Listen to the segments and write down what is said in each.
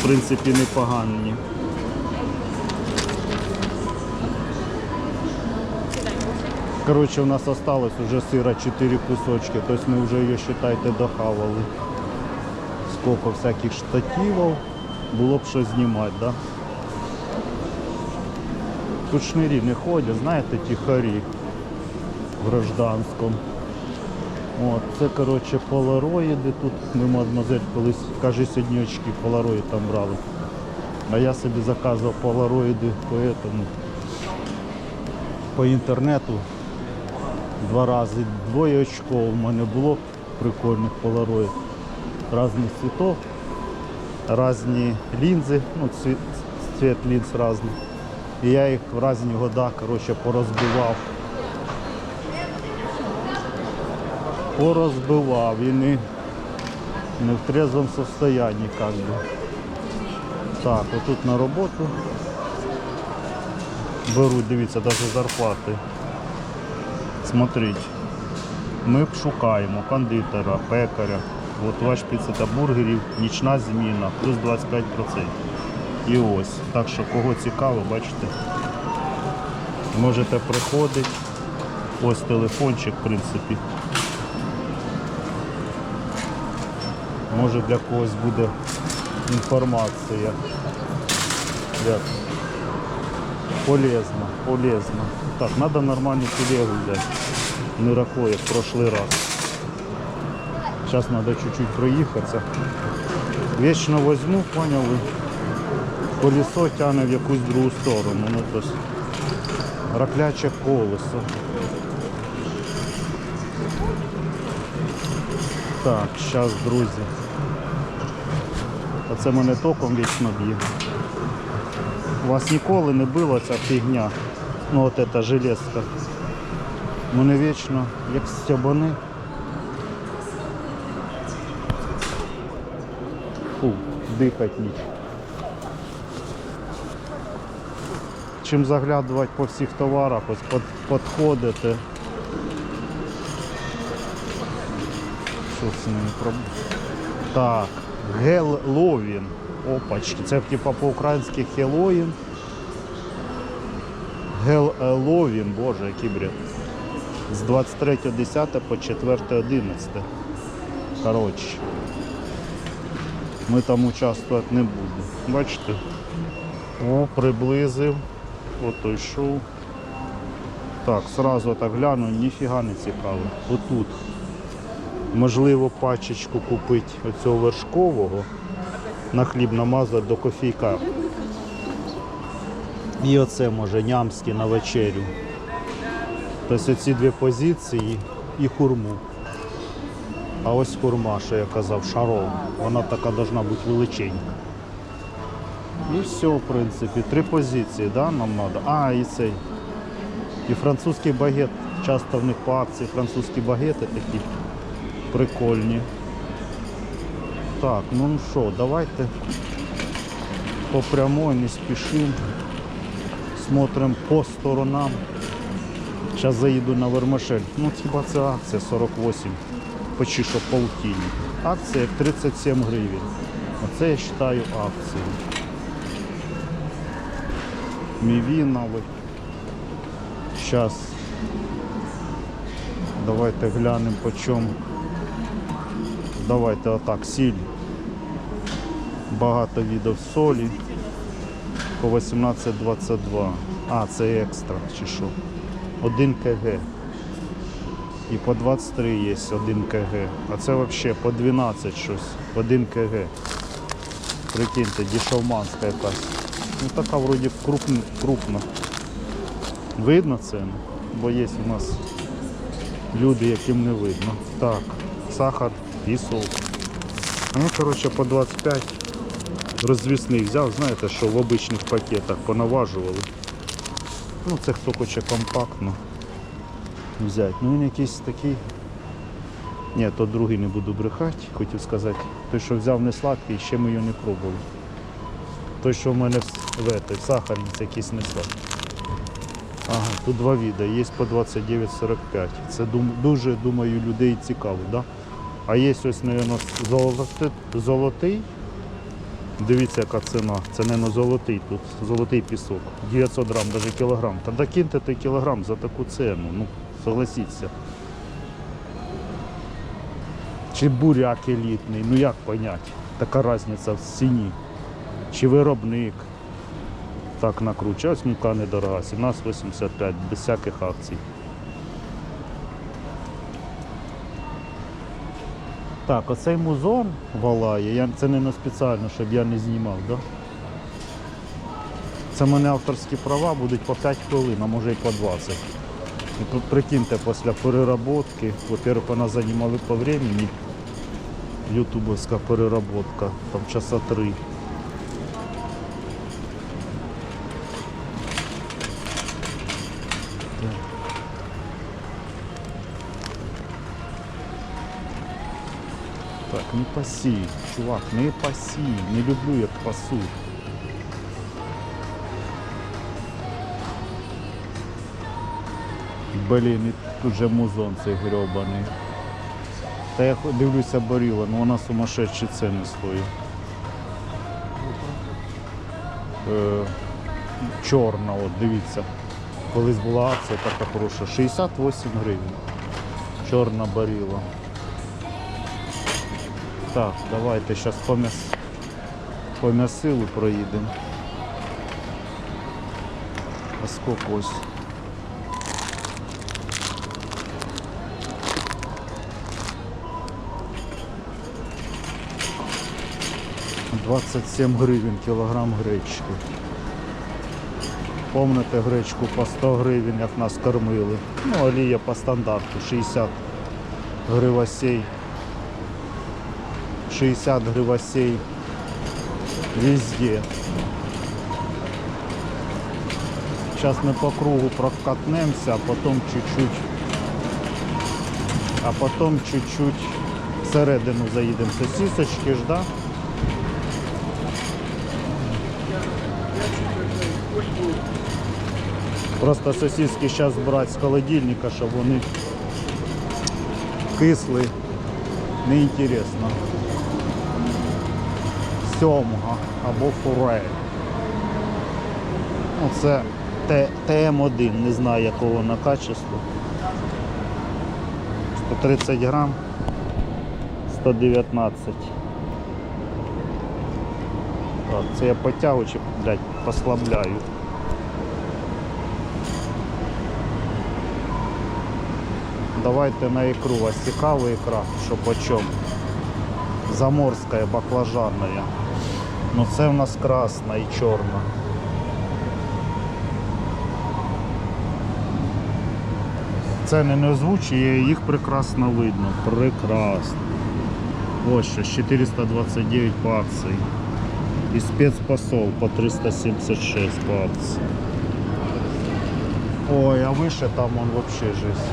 в принципі непогані. Короче, у нас осталось уже сыра 4 кусочки, то есть мы уже ее, считайте, дохавали. Сколько всяких штативов, було б що знімати, да? Тут шнирі не ходять, знаєте, тихарі в гражданському. От, це, коротше, полароїди тут. Ми мадемуазель колись, каже, сьогодні очки полароїд там брали. А я собі заказував полароїди по этому, по інтернету. Два рази. Двоє очков у мене було прикольних полароїд. Разних цвітов, різні лінзи, ну, цвіт, цвіт лінз різний. І я їх в різні года, коротше, порозбивав. Порозбивав і не, в трезвому состоянии как бы. Так, отут на роботу беруть, дивіться, навіть зарплати. Смотрите. Ми шукаємо кондитера, пекаря. От ваш піца та бургерів, нічна зміна, плюс 25%. І ось. Так що кого цікаво, бачите, можете приходити. Ось телефончик, в принципі. Може для когось буде інформація. Як? Полезно, полезно. Так, треба нормальну телегу взяти. Не ракою, в прошлый раз. Зараз треба чуть-чуть проїхатися. Вічно возьму, поняли? Колесо тягне в якусь другу сторону. Ну, тобто, ракляче колесо. Так, зараз, друзі. Оце мене током вічно б'є. У вас ніколи не била ця фігня. Ну от ця железка. Мене вічно, як стябани. Фу, дихать ніч. Чим заглядувати по всіх товарах, ось под, підходите. Що з ними проблема? Так, Геловін. Опачки. Це типа по-українськи Хеллоїн. Геловін, боже, який бред. З 23.10 по 4.11. Коротше. Ми там участвувати не будемо. Бачите? О, приблизив. Ото йшов. Так, сразу так гляну, ніфіга не цікаво. Отут. Можливо, пачечку купити оцього вершкового на хліб намазати до кофійка. І оце може нямське на вечерю. Тобто ці дві позиції і хурму. А ось хурма, що я казав, шарова. Вона така должна бути величенька. І все, в принципі, три позиції, да, нам треба. А, і цей. І французький багет. Часто в них по акції французькі багети такі прикольні. Так, ну що, давайте по прямой не спішимо. Смотрим по сторонам. Зараз заїду на вермишель. Ну хіба це акція 48, почти що полтинні. Акція 37 гривень. Оце я вважаю акцією. Мівіновий. Зараз давайте глянемо по чому. Давайте отак, сіль. Багато видів солі. По 18,22. А, це екстра чи що. 1 кг. І по 23 є 1 кг. А це взагалі по 12 щось. 1 кг. Прикиньте, дешевманська якась. Ну така вроді крупна. Видно це? Бо є у нас люди, яким не видно. Так, сахар і. Ну, коротше, по 25 розвісних взяв, знаєте, що в обичних пакетах понаважували. Ну, це хто хоче компактно взяти. Ну він якийсь такий. Ні, то другий не буду брехати, хотів сказати. Той, що взяв не сладкий, ще ми його не пробували. Той, що в мене в, в, в сахарниці якийсь не сладкий. Ага, тут два віда, є по 29,45. Це дуже, думаю, людей цікаво, да? А є ось, мабуть, золотий, Дивіться, яка ціна. Це не золотий тут, золотий пісок. 900 грам, навіть кілограм. Та докиньте той кілограм за таку ціну. Ну, согласіться. Чи буряк елітний, ну як понять? Така різниця в ціні. Чи виробник. Так накручує. Ось мука недорога, 17,85, без всяких акцій. Так, оцей музон валає, я, це не на спеціально, щоб я не знімав, Да? це мене авторські права будуть по 5 хвилин, а може і по 20. І прикиньте, після переработки, По-перше, вона займала по времени, ютубовська переработка, там часа 3. Не паси, чувак, не паси, не люблю як пасу. Блін, і тут же музон цей грьобаний. Та я дивлюся Боріла, ну вона сумасшедші ціни стоїть. Е, чорна, от дивіться. Колись була акція така хороша. 68 гривень. Чорна баріла. Так, давайте зараз по, м'яс... по м'ясилу проїдемо. А скільки ось? Двадцять сім гривень кілограм гречки. Помните гречку по 100 гривень, як нас кормили. Ну, олія по стандарту 60 гривасей. 60 гривасей везде. Сейчас мы по кругу прокатнемся, а потом чуть-чуть, а потом чуть-чуть всередину заїдемо. Сосисочки ж, да? Просто сосиски зараз брати з холодильника, щоб вони кисли. Неінтересно. Сьомга або форель. Ну, це ТМ1, не знаю якого вона качества. 130 грам, 119. Так, це я потягу чи, блядь, послабляю. Давайте на икру. Вас цікава икра, що почем? Заморська, баклажанная. Ну це в нас красна і чорна. Ціни не озвучує, їх прекрасно видно. Прекрасно. Ось що, 429 по акції. І спецпосол по 376 по. Ой, а вище там он вообще жесть.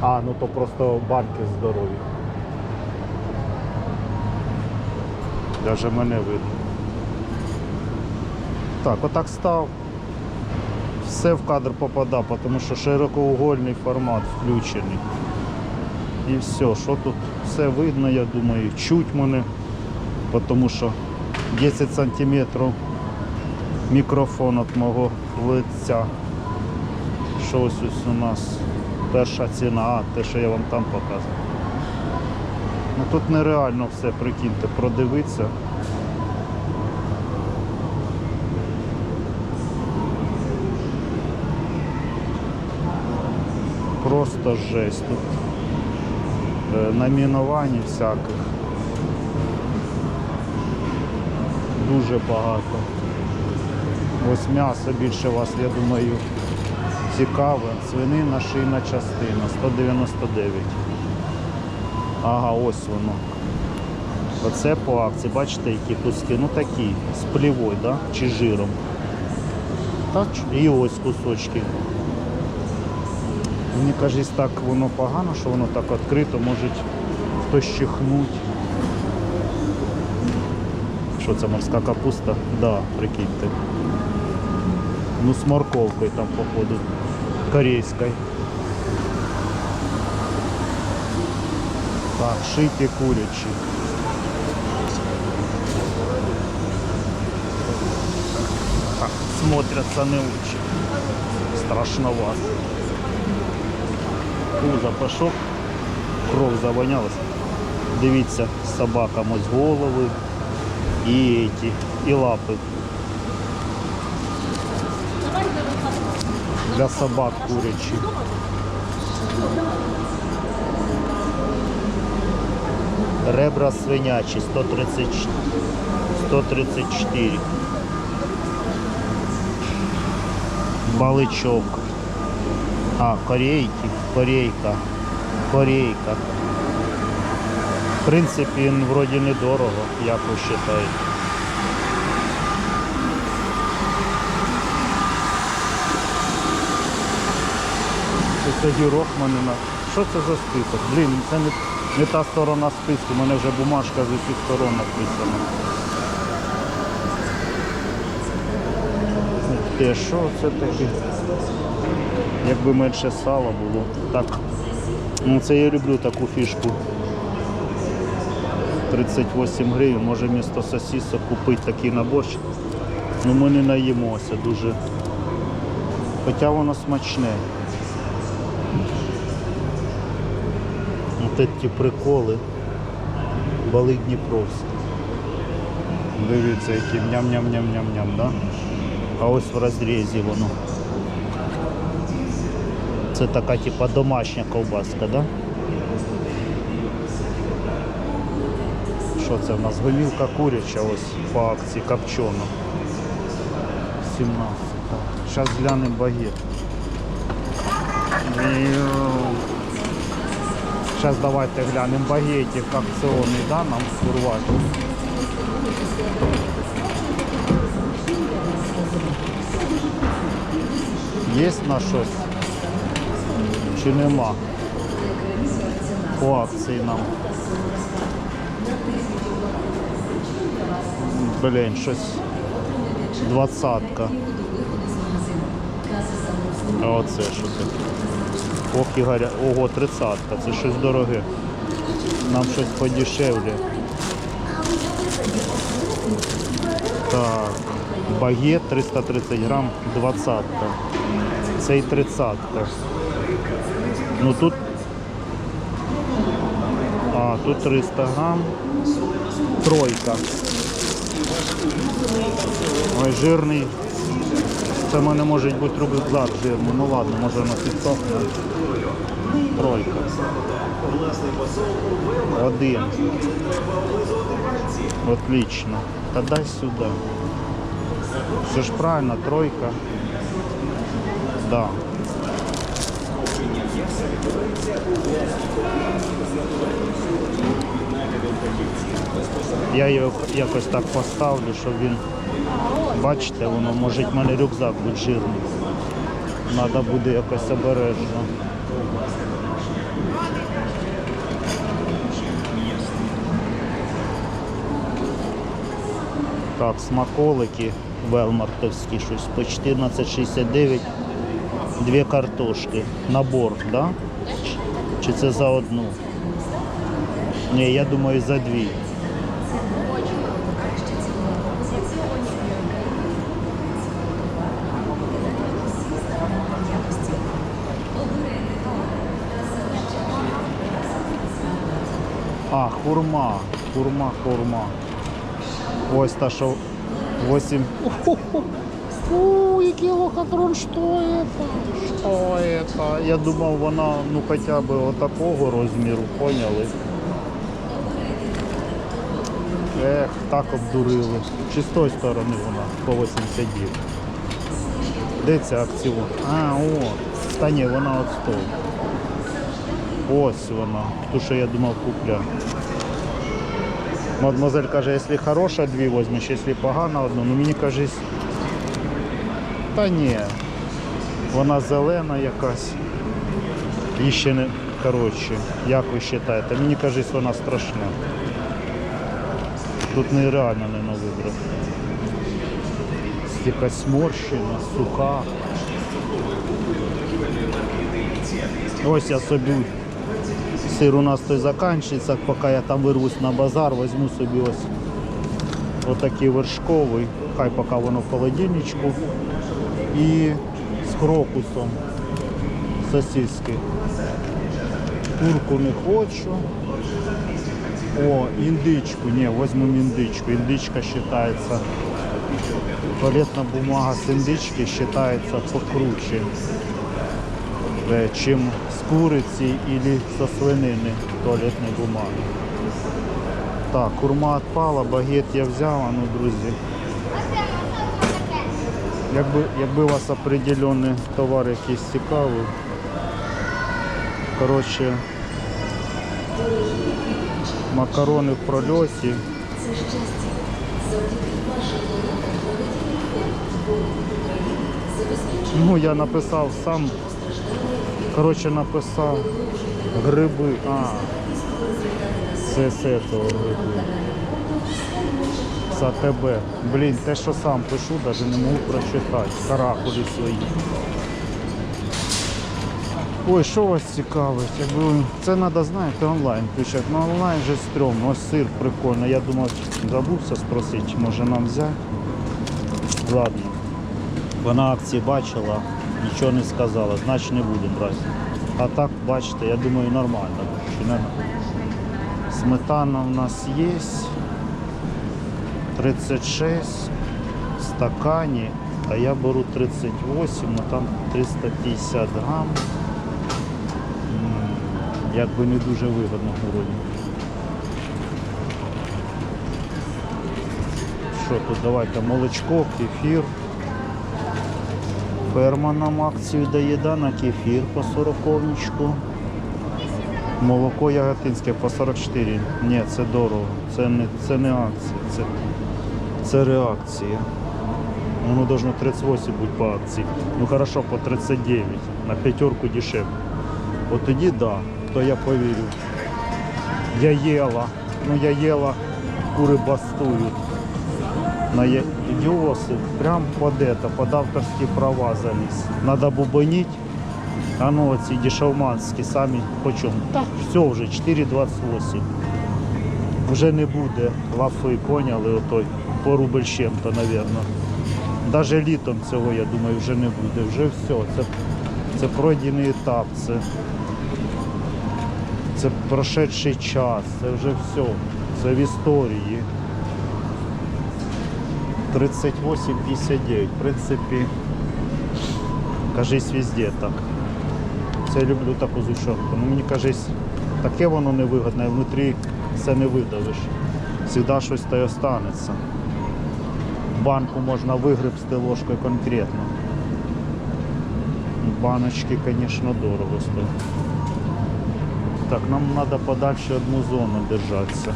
А, ну то просто банки здорові. Даже мене видно. Так, отак став. Все в кадр попадає, тому що широкоугольний формат включений. І все, що тут все видно, я думаю, чуть мене, тому що 10 сантиметрів мікрофон від мого лиця. Що ось ось у нас перша ціна, а те, що я вам там показував. Ну тут нереально все, прикиньте, продивитися. Просто жесть тут. Е, Номінувань всяких. Дуже багато. Ось м'ясо більше вас, я думаю, цікаве. Свинина, шийна частина, 199. Ага, ось воно. Оце по акції, бачите, які куски, ну такі, з плівою, да? чи жиром. Так, і ось кусочки. Мені кажуть, так воно погано, що воно так відкрито, може хтось чихнуть. Що це морська капуста? Да, прикиньте. Ну з морковкою там, походу, корейською. Паршики курячі. Так, смотрятся не лучше. Страшновато. Куза запашок кровь завонялась. Дивіться, собакам ось головы и эти, и лапы Для собак курячі. Ребра свинячі 130, 134. Баличок. А, корейки, корейка, корейка. В принципі, він вроді недорого, як ви вважаєте. Це тоді Рохманина. Що це за список? Блін, це не, не та сторона списку, у мене вже бумажка з усіх сторон написана. Те, що це таке? Якби менше сала було. Так. Ну це я люблю таку фішку. 38 гривень, може місто сосісок купити такий наборчик. Ну ми не наїмося дуже. Хоча воно смачне. Ось ці приколи. Бали Дніпровський. Дивіться, які ням-ням-ням-ням-ням, да? А ось в розрізі воно. Це така типа домашня ковбаска, да? Що це в нас? Голівка куряча ось по акції копчена. 17. Зараз глянемо багет. Зараз давайте глянемо багетик акціонний, да, нам скурвати. Є на щось? Чи нема? По акції нам. Блін, щось двадцатка. А оце що це? Ох і. Ого, тридцатка, це щось дороге. Нам щось подешевле. Так, багет 330 грам, двадцатка. Це і тридцатка. Ну тут. А, тут 300 грам. Тройка. Ой, жирний. Це в мене може бути рюкзак жирний. Ну ладно, може воно підсохне. Тройка. Один. Отлично. Та дай сюди. Все ж правильно, тройка. Да. Я його якось так поставлю, щоб він, бачите, воно може в мене рюкзак бути жирний. Треба буде якось обережно. Так, смаколики велмартовські, щось по 14,69. Дві картошки. Набор, да? Чи- Чи це за одну? Ні, я думаю за дві. А, хурма, хурма, хурма. Ось та, що 8. Фу, який лохотрон, що це? Що це? Я думав, вона ну хоча б отакого розміру, поняли? Ех, так обдурили. Чи з тої сторони вона по 80 дів. Де ця акціон? А, о, та ні, вона от того. Ось вона, ту, що я думав купля. Мадемуазель каже, якщо хороша дві візьмеш, якщо погана одну, ну мені кажись. Та ні. Вона зелена якась. І ще не коротше, як ви вважаєте? Мені кажись, вона страшна. Тут нереально не вибрати. Якась сморщена, суха. Ось я собі сир у нас той закінчується, поки я там вирвусь на базар, візьму собі ось отакий вершковий, хай поки воно в холодильничку. і з крокусом сосиски. Курку не хочу. О, індичку. Ні, візьмемо індичку. Індичка вважається. Туалетна бумага з індички вважається покруче, чим з куриці або со свинини туалетної бумаги. Так, курма відпала, багет я взяв, ну, друзі. Якби, якби у вас определенний товар якийсь цікавий. Коротше, макарони в прольоті. Ну, я написав сам. Коротше, написав гриби. А, це з этого гриби. З АТБ. Блін, те, що сам пишу, навіть не можу прочитати. Каракулі свої. Ой, що вас цікавить? Якби це треба, знаєте, онлайн включати. Ну онлайн же стрьомно. Ось сир прикольно. Я думав, забувся спросити, може нам взяти. Ладно. Вона акції бачила, нічого не сказала, значить не будемо брати. А так, бачите, я думаю, нормально. Сметана у нас є. 36 в стакані, а я беру 38, ну там 350 грам. Якби не дуже вигодно вроді. Що тут, давайте молочко, кефір. Ферма нам акцію дає да, на кефір по 40 Молоко яготинське по 44. Ні, це дорого. Це не, це не акція, це, це реакція. Воно должно 38 бути по акції. Ну хорошо, по 39. На п'ятерку дешевле. От тоді да, то я повірю. Я їла. Ну я їла, кури бастують. На Йосип, прям под это, под авторські права заліз. Надо бубонить. А ну оці дешевманські самі по чому? Так, все вже 4,28. Вже не буде лафи, поняли, отой по рубль чим-то, напевно. Даже літом цього, я думаю, вже не буде. Вже все. Це, це пройдений етап. Це, це прошедший час. Це вже все. Це в історії. 38,59. В принципі, кажись везде так. Це я люблю таку зущенку. Ну мені кажись, таке воно невигодне, внутрі все не видавиш. Завжди щось та й останеться. Банку можна вигребсти ложкою конкретно. Баночки, звісно, дорого стоять. Так, нам треба подальше одну зону держатися.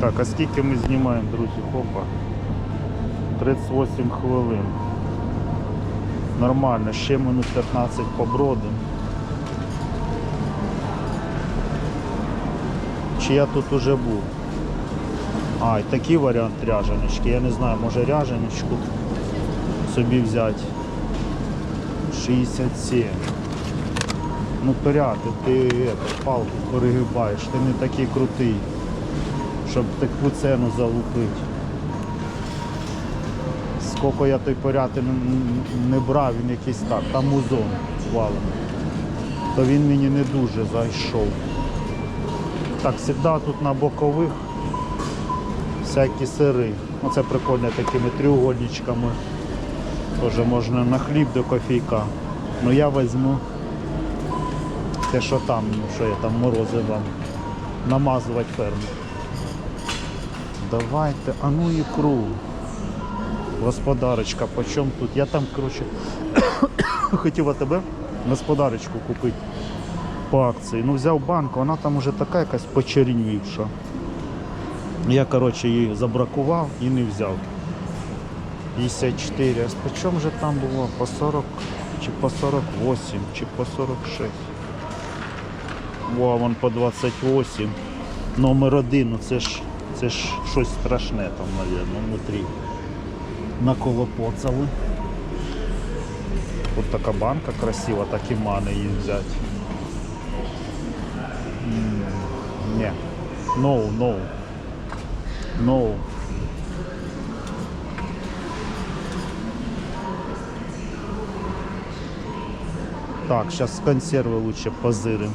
Так, а скільки ми знімаємо, друзі? Хопа. 38 хвилин. Нормально, ще минут 15 побродим. Чи я тут уже був? А, і такий варіант ряженочки. Я не знаю, може ряженочку собі взяти. 67. Ну порядок, ти это, палку перегибаєш, ти не такий крутий, щоб таку ціну залупити. Скільки я той поряти не, брав, він якийсь так, там музон валений. То він мені не дуже зайшов. Так, завжди тут на бокових всякі сири. Оце прикольно такими треугольничками. Теж можна на хліб до кофійка. Ну я візьму те, що там, ну що я там морозиво намазувати ферму. Давайте, а ну ікру. Господарочка, по чому тут? Я там, коротше, хотів тебе господарочку купити по акції. Ну взяв банку, вона там уже така якась почернівша. Я, коротше, її забракував і не взяв. 54. А по чому же там було? По 40 чи по 48, чи по 46. Во, вон по 28. Номер один, ну це ж це ж щось страшне там, мабуть, внутрі наколопоцали. Ось така банка красива, так і мани її взяти. Ні. No, no. No. Так, сейчас консервы лучше позырим.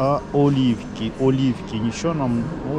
А оливки, оливки, ничего нам. О,